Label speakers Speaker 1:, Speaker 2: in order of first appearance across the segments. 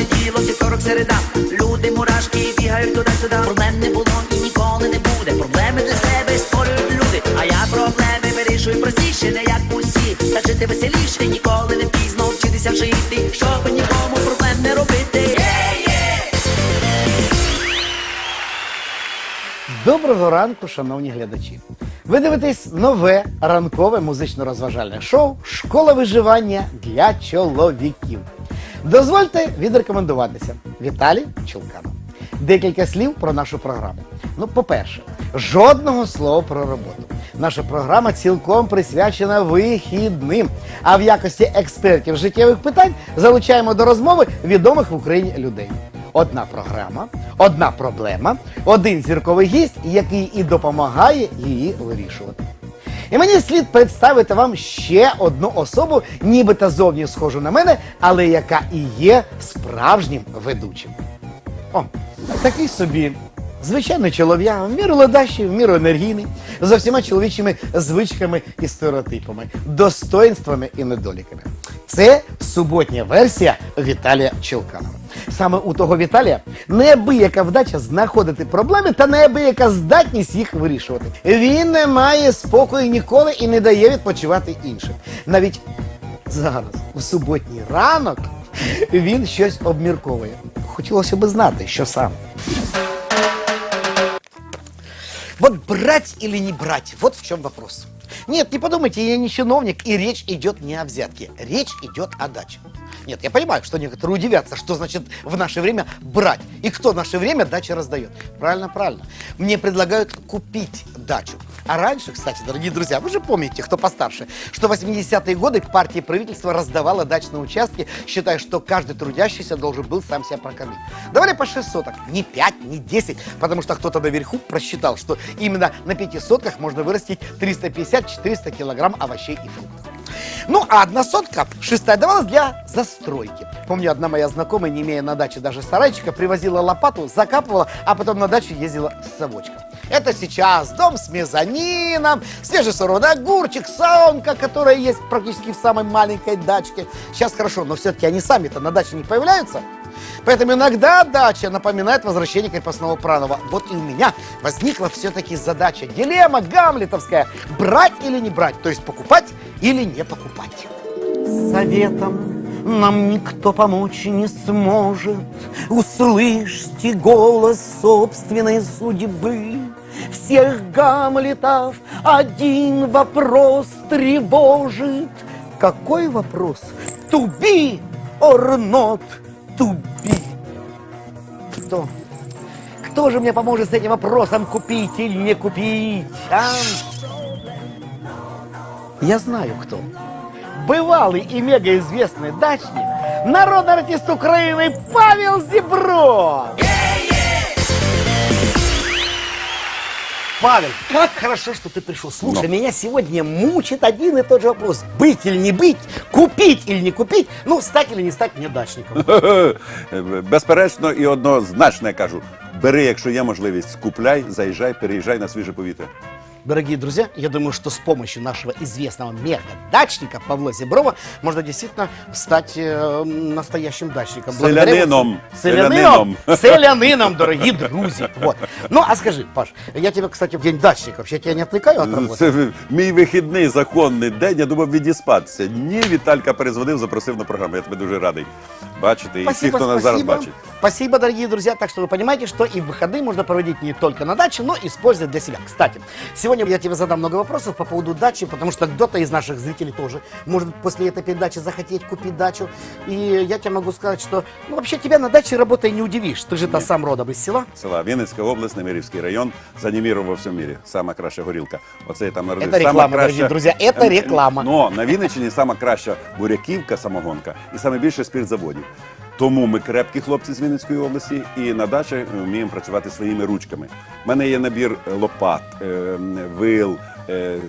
Speaker 1: понеділок, вівторок, середа. Люди мурашки бігають туди-сюди. Проблем не було і ніколи не буде. Проблеми для себе створюють люди. А я проблеми вирішую простіше, не як усі. Та жити веселіше, ніколи не пізно вчитися жити, щоб нікому проблем не робити.
Speaker 2: Доброго ранку, шановні глядачі. Ви дивитесь нове ранкове музично-розважальне шоу Школа виживання для чоловіків. Дозвольте відрекомендуватися. Віталій Чулканов. Декілька слів про нашу програму. Ну, по-перше, жодного слова про роботу. Наша програма цілком присвячена вихідним. А в якості експертів життєвих питань залучаємо до розмови відомих в Україні людей. Одна програма, одна проблема, один зірковий гість, який і допомагає її вирішувати. І мені слід представити вам ще одну особу, нібито зовні схожу на мене, але яка і є справжнім ведучим. О, такий собі. Звичайний чолов'я, в міру ледащий, в міру енергійний, за всіма чоловічими звичками і стереотипами, достоинствами і недоліками. Це суботня версія Віталія Челканова. Саме у того Віталія неабияка вдача знаходити проблеми та неабияка здатність їх вирішувати. Він не має спокою ніколи і не дає відпочивати іншим. Навіть зараз, у суботній ранок, він щось обмірковує. Хотілося б знати, що саме. Вот брать или не брать, вот в чем вопрос. Нет, не подумайте, я не чиновник, и речь идет не о взятке, речь идет о даче. Нет, я понимаю, что некоторые удивятся, что значит в наше время брать. И кто в наше время дачи раздает. Правильно, правильно. Мне предлагают купить дачу. А раньше, кстати, дорогие друзья, вы же помните, кто постарше, что в 80-е годы партия и правительство раздавало дачные участки, считая, что каждый трудящийся должен был сам себя прокормить. Давали по 6 соток, не 5, не 10, потому что кто-то наверху просчитал, что именно на 5 сотках можно вырастить 350-400 килограмм овощей и фруктов. Ну, а одна сотка, шестая, давалась для застройки. Помню, одна моя знакомая, не имея на даче даже сарайчика, привозила лопату, закапывала, а потом на дачу ездила с совочком. Это сейчас дом с мезонином, свежесорванный огурчик, саунка, которая есть практически в самой маленькой дачке. Сейчас хорошо, но все-таки они сами-то на даче не появляются. Поэтому иногда дача напоминает возвращение крепостного Пранова. Вот и у меня возникла все-таки задача, дилемма гамлетовская, брать или не брать, то есть покупать или не покупать. Советом нам никто помочь не сможет, услышьте голос собственной судьбы. Всех гамлетов один вопрос тревожит. Какой вопрос? To be or be? Кто? Же мне поможет с этим вопросом, купить или не купить? а? Я знаю кто. Бывалый и мегаизвестный дачник, народный артист Украины Павел Зебро. Павел, как хорошо, что ты пришел. Слушай, меня сегодня мучит один и тот же вопрос. Быть или не быть, купить или не купить, ну, стать или не стать мне дачником.
Speaker 3: Безперечно і однозначно кажу. Бери, якщо є можливість, купляй, заїжджай, переїжджай на свіже повітря.
Speaker 2: Дорогие друзья, я думаю, что с помощью нашего известного мега-дачника Павла Зеброва можно действительно стать э, настоящим дачником.
Speaker 3: Селянином.
Speaker 2: вот- Селянином. Селянином, дорогие друзья. Вот. Ну, а скажи, Паш, я тебя, кстати, в день дачника, вообще я тебя не отвлекаю от работы?
Speaker 3: Це мій вихідний законний день. Я думав відіспатися. Ні, Віталька перезвонив, запросив на програму. Я тебе дуже радий бачити. І всі, хто нас зараз бачить.
Speaker 2: Спасибо, дорогие друзья. Так что вы понимаете, что и в выходные можно проводить не только на даче, но и использовать для себя. Кстати, сегодня я тебе задам много вопросов по поводу дачи, потому что кто-то из наших зрителей тоже может после этой передачи захотеть купить дачу. И я тебе могу сказать, что ну, вообще тебя на даче работой не удивишь. Ты же-то сам родом из села.
Speaker 3: Села Вінницька область, Немирівський район, за Німіром во всьому мірі. Сама краща горілка. Оце я там народився.
Speaker 2: Це реклама, дорогі друзі, це
Speaker 3: Ем,
Speaker 2: реклама.
Speaker 3: Ну, на Вінниччині сама краща буряківка, самогонка і саме більше спиртзаводів. Тому ми крепкі хлопці з Вінницької області і на дачі вміємо працювати своїми ручками. У мене є набір лопат, е, вил,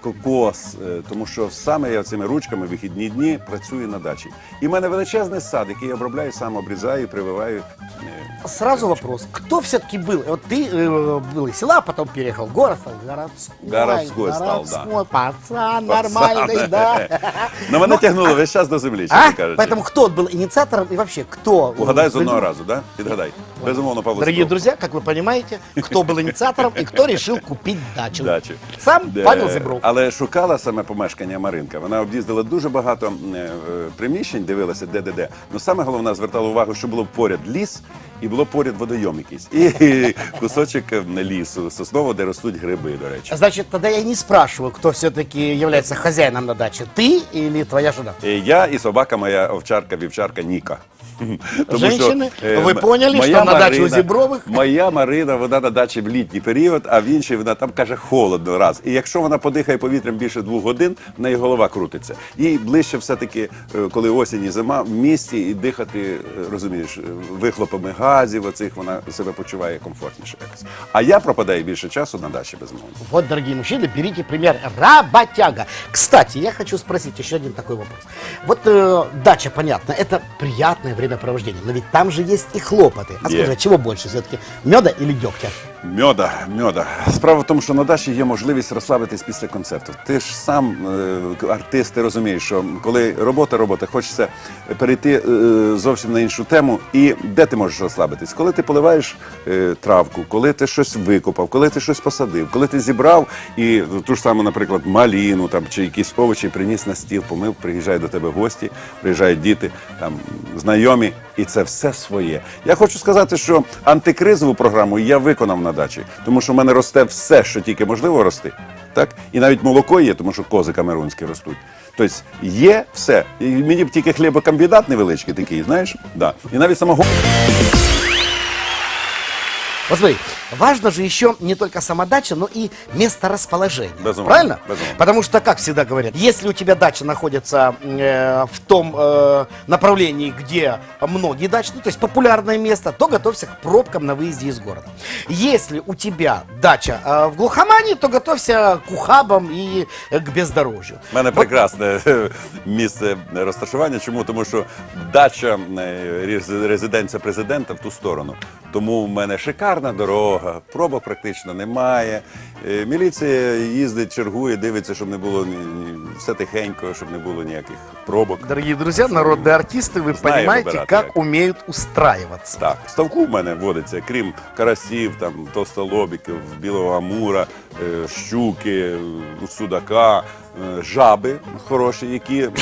Speaker 3: кокос, е, тому що саме я цими ручками вихідні дні працюю на дачі. І в мене величезний сад, який я обробляю, сам обрізаю, прививаю. е,
Speaker 2: Сразу вопрос, кто все-таки был? Вот ты э, был из села, потом переехал в город, стал городской.
Speaker 3: Городской стал, да.
Speaker 2: городской, Пацан, нормальный, да.
Speaker 3: Ну, мене
Speaker 2: Ну,
Speaker 3: тягнуло весь час до землі,
Speaker 2: А?
Speaker 3: чесно кажучи.
Speaker 2: Поэтому кто был инициатором и вообще кто?
Speaker 3: Угадай з
Speaker 2: э,
Speaker 3: одного
Speaker 2: придумал?
Speaker 3: разу, да? Підгадай. Безумовно, Павло
Speaker 2: Дорогие
Speaker 3: Строк.
Speaker 2: друзья, как вы понимаете, кто был инициатором и кто решил купить дачу.
Speaker 3: Дачі.
Speaker 2: Сам
Speaker 3: Де-
Speaker 2: Павел Зебров.
Speaker 3: Але шукала саме помешкання Маринка. Вона об'їздила дуже багато е, е, приміщень, дивилася де де де. Ну саме головне звертала увагу, що було поряд ліс і було поряд водойом якийсь. І кусочок е, лісу, сосново, де ростуть гриби, до речі.
Speaker 2: Значит, тогда я не спрашиваю, кто все-таки является хозяином на даче. Ты или твоя жена?
Speaker 3: Е, Я і собака моя овчарка, вівчарка Ніка.
Speaker 2: Женщини,
Speaker 3: е,
Speaker 2: ви
Speaker 3: м-
Speaker 2: поняли,
Speaker 3: моя
Speaker 2: що на дачі у Зібрових?
Speaker 3: Моя Марина, вона на дачі в літній період, а в інший вона там каже холодно раз. І якщо вона подихає повітрям більше двох годин, в неї голова крутиться. І ближче все-таки, е, коли осінь і зима, в місті і дихати, е, розумієш, е, вихлопами газів, оцих вона себе почуває комфортніше якось. А я пропадаю більше часу на дачі, безумовно.
Speaker 2: Вот, дорогие мужчины, берите пример работяга. Кстати, я хочу спросить еще один такой вопрос. Вот э, дача, понятно, это приятное времяпровождение, но ведь там же есть и хлопоты. А скажи, а чего больше все-таки, меда или дегтя?
Speaker 3: Мьода, мьода. Справа в тому, що на дачі є можливість розслабитись після концерту. Ти ж сам е, артист, ти розумієш, що коли робота, робота, хочеться перейти е, зовсім на іншу тему. І де ти можеш розслабитись? Коли ти поливаєш е, травку, коли ти щось викопав, коли ти щось посадив, коли ти зібрав і ту ж саму, наприклад, маліну там чи якісь овочі приніс на стіл, помив, приїжджають до тебе гості, приїжджають діти, там знайомі, і це все своє. Я хочу сказати, що антикризову програму я виконав на дачі, тому що в мене росте все, що тільки можливо рости. Так? І навіть молоко є, тому що кози камерунські ростуть. Тобто є все. І мені б тільки хлібокомбінат невеличкий такий, знаєш? Да. І навіть самого.
Speaker 2: Вот смотри, важно же еще не только сама дача, но и место расположения.
Speaker 3: Безумовно,
Speaker 2: Правильно?
Speaker 3: безумовно.
Speaker 2: Потому что, как всегда говорят, если у тебя дача находится э, в том э, направлении, где многие дачи, ну, то есть популярное место, то готовься к пробкам на выезде из города. Если у тебя дача э, в глухомании, то готовься к ухабам и э, к бездорожью.
Speaker 3: У мене прекрасне е, місце розташування. Чому? Тому що дача е, рез- резиденція президента в ту сторону. Тому в мене шикарна дорога, пробок практично немає. Е, Міліція їздить, чергує, дивиться, щоб не було ні, ні- все тихенько, щоб не було ніяких пробок.
Speaker 2: Дорогие друзья, народные артисты, вы
Speaker 3: Знаем
Speaker 2: понимаете,
Speaker 3: выбирать,
Speaker 2: как
Speaker 3: как.
Speaker 2: умеют устраиваться.
Speaker 3: Так, в ставку в мене водиться, крім карасів, там товстолобіків, білого амура, е, щуки, е, судака, е, жаби хороші, які м,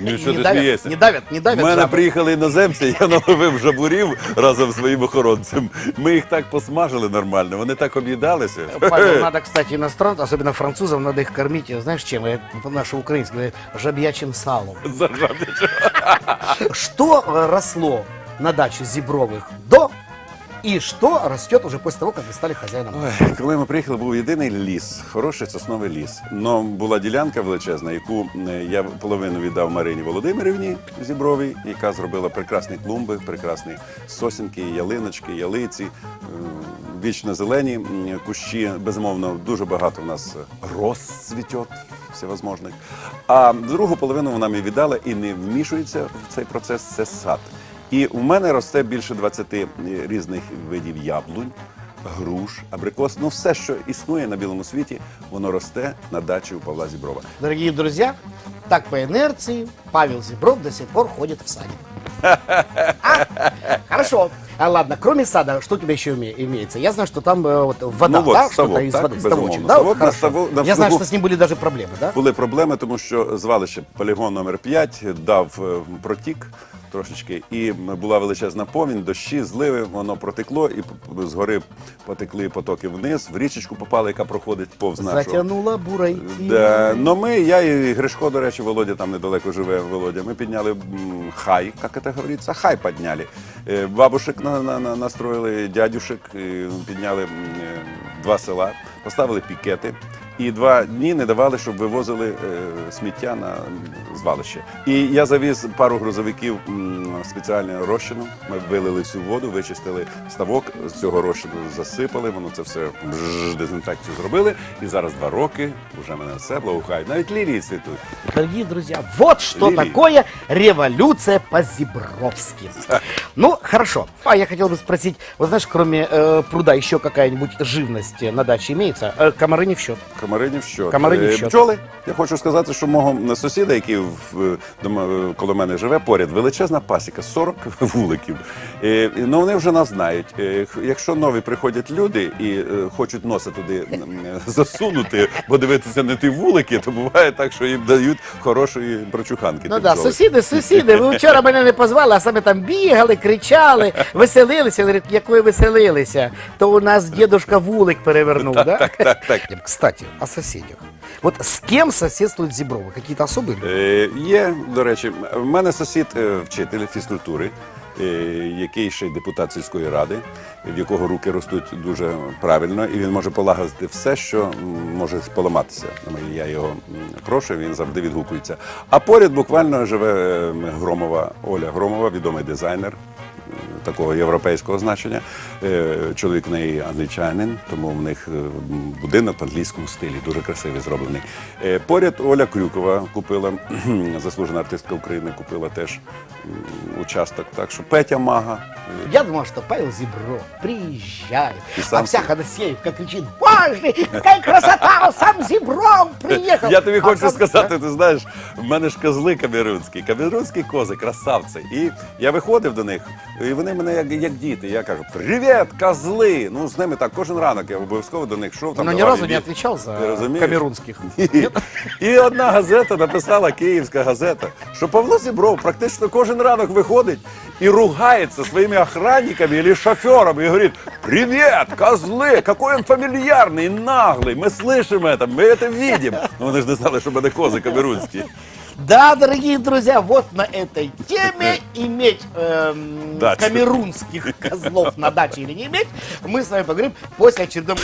Speaker 3: ну, що
Speaker 2: не,
Speaker 3: ти
Speaker 2: давят,
Speaker 3: смієшся?
Speaker 2: не давят, не давят.
Speaker 3: У мене
Speaker 2: жабы.
Speaker 3: приїхали іноземці, я наловив жабурів разом з своїм охоронцем. Ми їх так посмажили нормально, вони так об'їдалися.
Speaker 2: Павел, надо, кстати, иностранцам, особенно французам, надо их кормить, знаешь чем? Я Наше украинское говорят, жабьячим салом.
Speaker 3: Зажабич.
Speaker 2: Что э, росло на даче Зибровых до и что растет уже после того, как вы стали хозяином?
Speaker 3: Коли ми приїхали, був єдиний ліс, хороший сосновий ліс. Но була ділянка величезна, яку е, я половину віддав Марині Володимирівні Зібровій, яка зробила прекрасні клумби, прекрасні сосінки, ялиночки, ялиці, е, вічно зелені кущі. Безумовно, дуже багато в нас роз цвітет всевозможних. А другу половину вона мені віддала і не вмішується в цей процес. Це сад. І у мене росте більше 20 різних видів яблунь груш, абрикос, ну все, що існує на білому світі, воно росте на дачі у Павла Зіброва.
Speaker 2: Дорогие друзья, так по инерции Павел Зибров до сих пор ходит в садик. А? Хорошо. А ладно, кроме сада, что у тебя еще име- имеется? Я знаю, что там э, вот вода,
Speaker 3: Ну вот,
Speaker 2: да,
Speaker 3: ставок,
Speaker 2: что-то из
Speaker 3: так,
Speaker 2: воды,
Speaker 3: безумовно.
Speaker 2: ставочек, да?
Speaker 3: Ставок на
Speaker 2: Хорошо.
Speaker 3: ставу- на
Speaker 2: Я знаю,
Speaker 3: ставу.
Speaker 2: что с ним были даже проблемы, да?
Speaker 3: Були проблеми, тому що звалище полігон номер 5 дав е, протік трошечки, і була величезна повінь, дощі, зливи, воно протекло, і п- згори потекли потоки вниз, в річечку попали, яка проходить повз нашого.
Speaker 2: Затянула бурой.
Speaker 3: Да, ну ми, я і Гришко, до речі, Володя там недалеко живе, Володя. Ми підняли м, хай, як це говориться, хай підняли. Е, Бабушек на, на, на, настроїли, дядюшек, е, підняли м, е, два села, поставили пікети і два дні не давали, щоб вивозили е, сміття на звалище. І я завіз пару грузовиків м, спеціального розчину. Ми вилили всю воду, вичистили ставок, з цього розчину засипали. Воно це все бжж, дезінфекцію зробили. І зараз два роки вже мене все благоухають. Навіть лілії цвітуть.
Speaker 2: Дорогие друзья, вот что
Speaker 3: Лилии.
Speaker 2: такое революция по-зебровски. Ну, хорошо. А я хотел бы спросить, вот знаешь, кроме э, пруда еще какая-нибудь живность на даче имеется? Э, комары не в счет.
Speaker 3: Комари ні в що.
Speaker 2: Комари ні в
Speaker 3: Е,
Speaker 2: що.
Speaker 3: Бджоли. Я хочу сказати, що мого сусіда, який в, дома- коло мене живе, поряд величезна пасіка, 40 вуликів. Е, і, Ну, вони вже нас знають. Е, Якщо нові приходять люди і е, хочуть носа туди е, засунути, бо дивитися на ті вулики, то буває так, що їм дають хорошої прочуханки.
Speaker 2: Ну да,
Speaker 3: бджоли.
Speaker 2: сусіди, сусіди, ви вчора мене не позвали, а саме там бігали, кричали, веселилися. Як ви веселилися, то у нас дедушка вулик перевернув, да?
Speaker 3: Так, так, так.
Speaker 2: Кстати, о соседях. Вот с кем соседствуют Зебровы? Какие-то особые люди?
Speaker 3: Е, Є, до речі, в мене сусід е, вчитель фізкультури, е, який ще депутат сільської ради, в якого руки ростуть дуже правильно, і він може полагодити все, що може поламатися. Я його прошу, він завжди відгукується. А поряд буквально живе е, Громова Оля Громова, відомий дизайнер. Такого європейського значення. Е, Чоловік в неї англічанин, тому в них е, будинок в англійському стилі, дуже красивий зроблений. Е, Поряд Оля Крюкова купила, заслужена артистка України, купила теж участок. Так що Петя Мага.
Speaker 2: Я думал, что Павел Зебров приезжает,
Speaker 3: И сам
Speaker 2: а вся. Ходосеевка кричит, боже, какая красота, сам Зебров приехал.
Speaker 3: Я тобі
Speaker 2: А
Speaker 3: хочу
Speaker 2: там-
Speaker 3: сказати, ти знаєш, в мене ж козли кам'ярунські, кам'ярунські кози, красавці. І я виходив до них, і вони мене як, як діти. Я кажу, привіт, козли! Ну, з ними так кожен ранок я обов'язково до них йшов. Там
Speaker 2: Но ни
Speaker 3: давав
Speaker 2: разу не отвечал за камерунских.
Speaker 3: І, і одна газета написала Київська газета, що Павло Зібров практично кожен ранок виходить і ругається своїми охранниками або шоферами і говорить: Привіт, козли! Какой он фамільярний, наглий! Ми слышим это, ми це видим. Ну вони ж не знали, що мене кози камерунські.
Speaker 2: Да, дорогие друзья, вот на этой теме иметь эм,
Speaker 3: Дачу.
Speaker 2: камерунских козлов на даче или не иметь, мы с вами поговорим после очередного...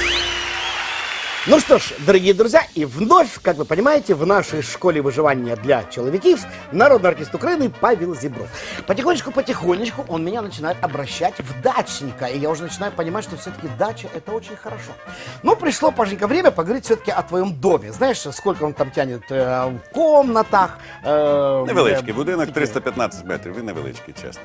Speaker 2: Ну что ж, дорогие друзья, и вновь, как вы понимаете, в нашей школе выживания для человеков народный артист Украины Павел Зебров. Потихонечку-потихонечку он меня начинает обращать в дачника, и я уже начинаю понимать, что все-таки дача это очень хорошо. Но пришло, Пашенька, время поговорить все-таки о твоем доме. Знаешь, сколько он там тянет э, в комнатах? э,
Speaker 3: Невеличкий
Speaker 2: э,
Speaker 3: будинок,
Speaker 2: такие.
Speaker 3: 315 метрів. Він невеличкий, чесно.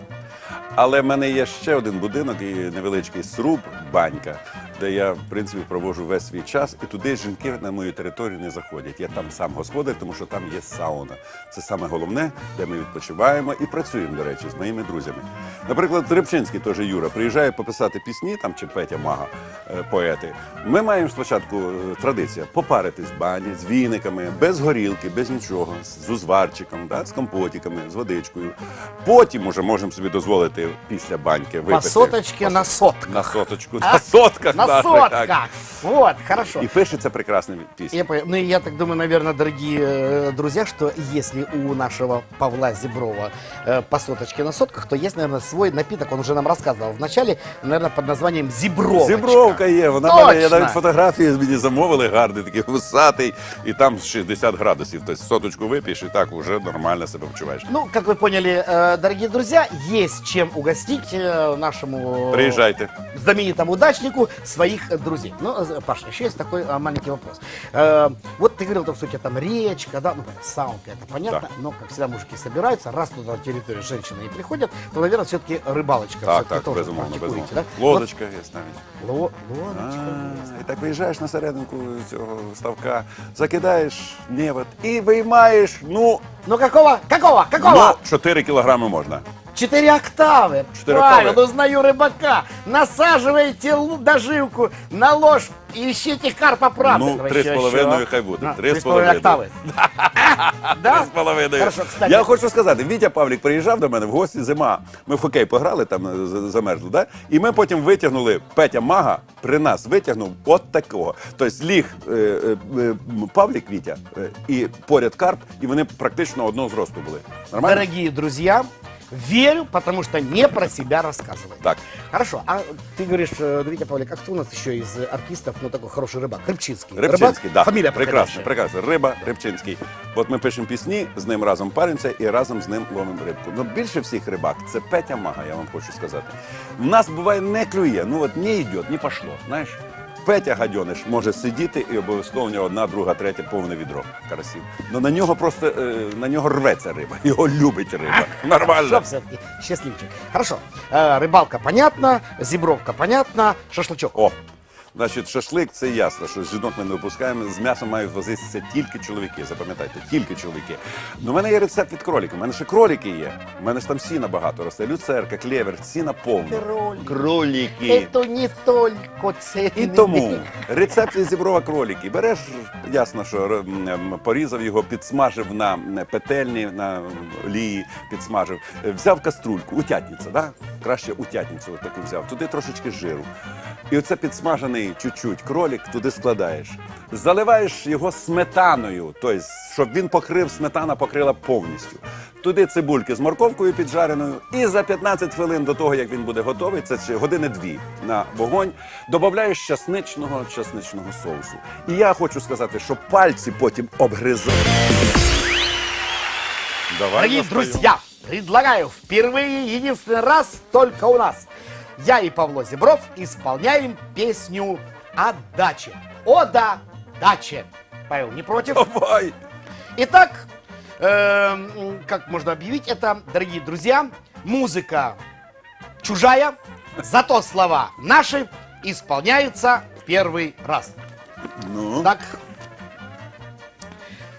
Speaker 3: Але в мене є ще один будинок і невеличкий сруб, банька, де я, в принципі, проводжу весь свій час. І туди жінки на мою територію не заходять. Я там сам господар, тому що там є сауна. Це саме головне, де ми відпочиваємо і працюємо, до речі, з моїми друзями. Наприклад, Рибчинський теж Юра приїжджає пописати пісні, там чи Петя Мага, е, поети. Ми маємо спочатку е, традиція попаритись в бані з віниками, без горілки, без нічого, з узварчиком, да, з компотиками, з водичкою. Потім уже можемо собі дозволити після баньки випити.
Speaker 2: По соточке на сотках.
Speaker 3: На соточку, на сотках.
Speaker 2: На
Speaker 3: так,
Speaker 2: сотках.
Speaker 3: так.
Speaker 2: Вот, хорошо.
Speaker 3: І пишеться прекрасна пісня.
Speaker 2: Я понял. Ну и я так думаю, наверное, дорогие э, друзья, что если у нашего Павла Зеброва э, по соточке на сотках, то есть, наверное, свой напиток, он уже нам рассказывал в начале, наверное, под названием Зебровочка.
Speaker 3: Зібровка є, вона в мене, я
Speaker 2: Точно.
Speaker 3: навіть фотографії мені замовили гарний, такий висатий, і там 60 градусів. Тобто соточку вип'єш і так вже нормально себе почуваєш.
Speaker 2: Ну, как вы поняли, э, дорогие друзья, есть чем угостить э, нашему
Speaker 3: Приїжджайте.
Speaker 2: знаменитому дачнику своих э, друзей. Ну, э, Паша, еще есть такой э, маленький вопрос. Э, вот ты говорил, что у тебя там речка, да, ну, понятно, саунка, это понятно,
Speaker 3: Да.
Speaker 2: но, как всегда, мужики собираются, раз туда на территорию женщины не приходят, то, наверное, все-таки рыбалочка
Speaker 3: Так,
Speaker 2: все-таки
Speaker 3: так,
Speaker 2: тоже
Speaker 3: безумовно,
Speaker 2: практикуете,
Speaker 3: безумовно.
Speaker 2: да?
Speaker 3: Лодочка є навіть.
Speaker 2: Вот, ло- лодочка есть.
Speaker 3: А, І так виїжджаєш на серединку цього ставка, закидаєш невод і виймаєш, ну,
Speaker 2: Ну, какого, какого, какого?
Speaker 3: ну 4 кілограми можна.
Speaker 2: Четыре октавы.
Speaker 3: Четыре
Speaker 2: Павел,
Speaker 3: октавы.
Speaker 2: узнаю рыбака. Насаживаете лу- доживку на ложь и ищите карпа правды.
Speaker 3: Ну, три з половиною хай буде. Три з
Speaker 2: Три с половиной
Speaker 3: половиною.
Speaker 2: октавы. Да?
Speaker 3: З половиною.
Speaker 2: Хорошо, кстати.
Speaker 3: Я хочу сказати, Вітя Павлік приїжджав до мене в гості зима. Ми в хокей пограли, там е, з- замерзли, да? і ми потім витягнули Петя Мага при нас витягнув от такого. Тобто ліг е, е, е, Павлік Вітя е, і поряд Карп, і вони практично одного зросту були. Нормально?
Speaker 2: Дорогие друзья, Верю, потому что не про себя рассказывает.
Speaker 3: Так.
Speaker 2: Хорошо, а ты говоришь, э, Витя Павлик, а кто у нас еще из артистов, ну, такой хороший рыбак? Рыбчинский.
Speaker 3: Рибчинський,
Speaker 2: Рыбак?
Speaker 3: да.
Speaker 2: Фамилия
Speaker 3: прекрасно,
Speaker 2: подходящая.
Speaker 3: прекрасно. Риба Рибчинський. От ми пишемо пісні, з ним разом паримося і разом з ним ловимо рибку. Ну більше всіх рибак це Петя Мага, я вам хочу сказати. У нас буває не клює, ну от не йде, не пошло. Знаєш? Петя Гадьониш може сидіти і обов'язково у нього одна, друга, третя повне відро карасів. Ну на нього просто е, на нього рветься риба. Його любить риба. Нормально.
Speaker 2: Что все-таки? Счастливчик. Хорошо. Э, рыбалка понятно, зебровка понятно, шашлычок.
Speaker 3: О, значить, шашлик це ясно, що жінок ми не випускаємо. З м'ясом мають возитися тільки чоловіки. Запам'ятайте, тільки чоловіки. Ну, у мене є рецепт від кроліка. У мене ще кроліки є. У мене ж там сіна багато росте. Люцерка, клевер, сіна повна.
Speaker 2: Кролик.
Speaker 3: Кроліки.
Speaker 2: Это не только цельный.
Speaker 3: І тому рецепт із зіброва кроліки. Береш, ясно, що м, м, порізав його, підсмажив на м, петельні, на олії, підсмажив. Е, Взяв каструльку, утятниця, да? краще утятницю таку взяв. Туди трошечки жиру. І оце підсмажений чуть-чуть кролік туди складаєш. Заливаєш його сметаною, тобто, щоб він покрив, сметана покрила повністю. Туди цибульки з морковкою піджареною. І за 15 хвилин до того, як він буде готовий, це ще години дві на вогонь, додаєш часничного часничного соусу. І я хочу сказати, що пальці потім обгризають. Давай
Speaker 2: Дорогие друзья, предлагаю впервые, единственный раз только у нас. Я и Павло Зебров исполняем песню о даче. О да, даче. Павел, не против?
Speaker 3: Давай.
Speaker 2: Итак, эм, как можно объявить это, дорогие друзья, музыка чужая, зато слова наши исполняются в первый раз.
Speaker 3: Ну.
Speaker 2: Так.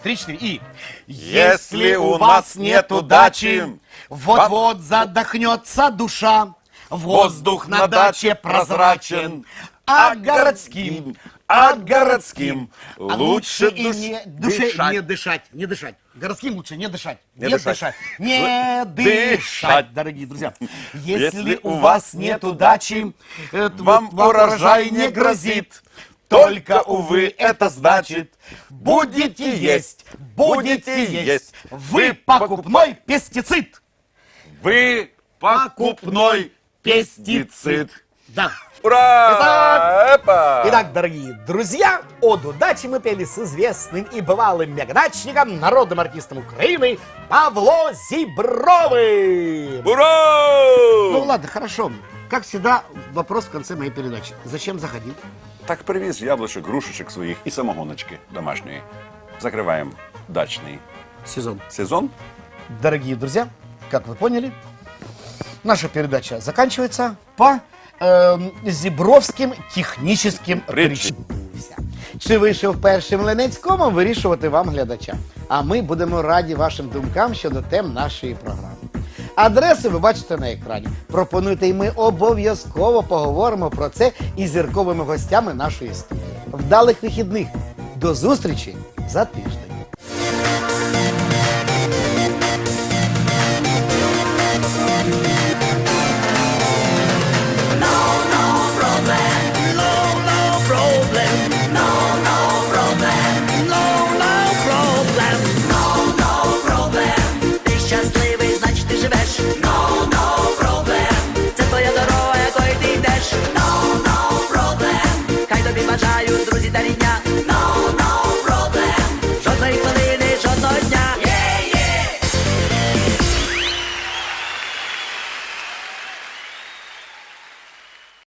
Speaker 2: Три, четыре. И
Speaker 3: Если у нас нет удачи,
Speaker 2: вот-вот задохнется душа. Воздух на даче прозрачен, а городским,
Speaker 3: а городским
Speaker 2: а
Speaker 3: лучше
Speaker 2: и
Speaker 3: душ-
Speaker 2: не, душе
Speaker 3: дышать.
Speaker 2: не дышать, не дышать. Городским лучше не дышать,
Speaker 3: Не дышать.
Speaker 2: не
Speaker 3: Дышать.
Speaker 2: дышать, дорогие друзья. Если,
Speaker 3: Если
Speaker 2: у вас нет удачи, э,
Speaker 3: Вам урожай не грозит. Только, увы, это значит, будете есть, будете есть.
Speaker 2: Вы покупной пестицид.
Speaker 3: Вы покупной пестицид.
Speaker 2: Да.
Speaker 3: Ура! Эпа!
Speaker 2: Итак, дорогие друзья, от удачи мы пели с известным и бывалым мегадачником, народным артистом Украины Павло Зибровым.
Speaker 3: Ура!
Speaker 2: Ну ладно, хорошо. Как всегда, вопрос в конце моей передачи. Зачем заходил?
Speaker 3: Так привіз яблучок, грушечок своїх і самогоночки домашньої. Закриваємо дачний
Speaker 2: Сезон.
Speaker 3: сезон.
Speaker 2: Дорогие друзья, как вы поняли, наша передача заканчивается по эм, зібровським технічним
Speaker 3: Притчі.
Speaker 2: причинам. Чи вийшов першим Ленецькому, вирішувати вам глядачам. А ми будемо раді вашим думкам щодо тем нашої програми. Адреси ви бачите на екрані. Пропонуйте, і ми обов'язково поговоримо про це із зірковими гостями нашої студії. Вдалих вихідних. До зустрічі за тиждень.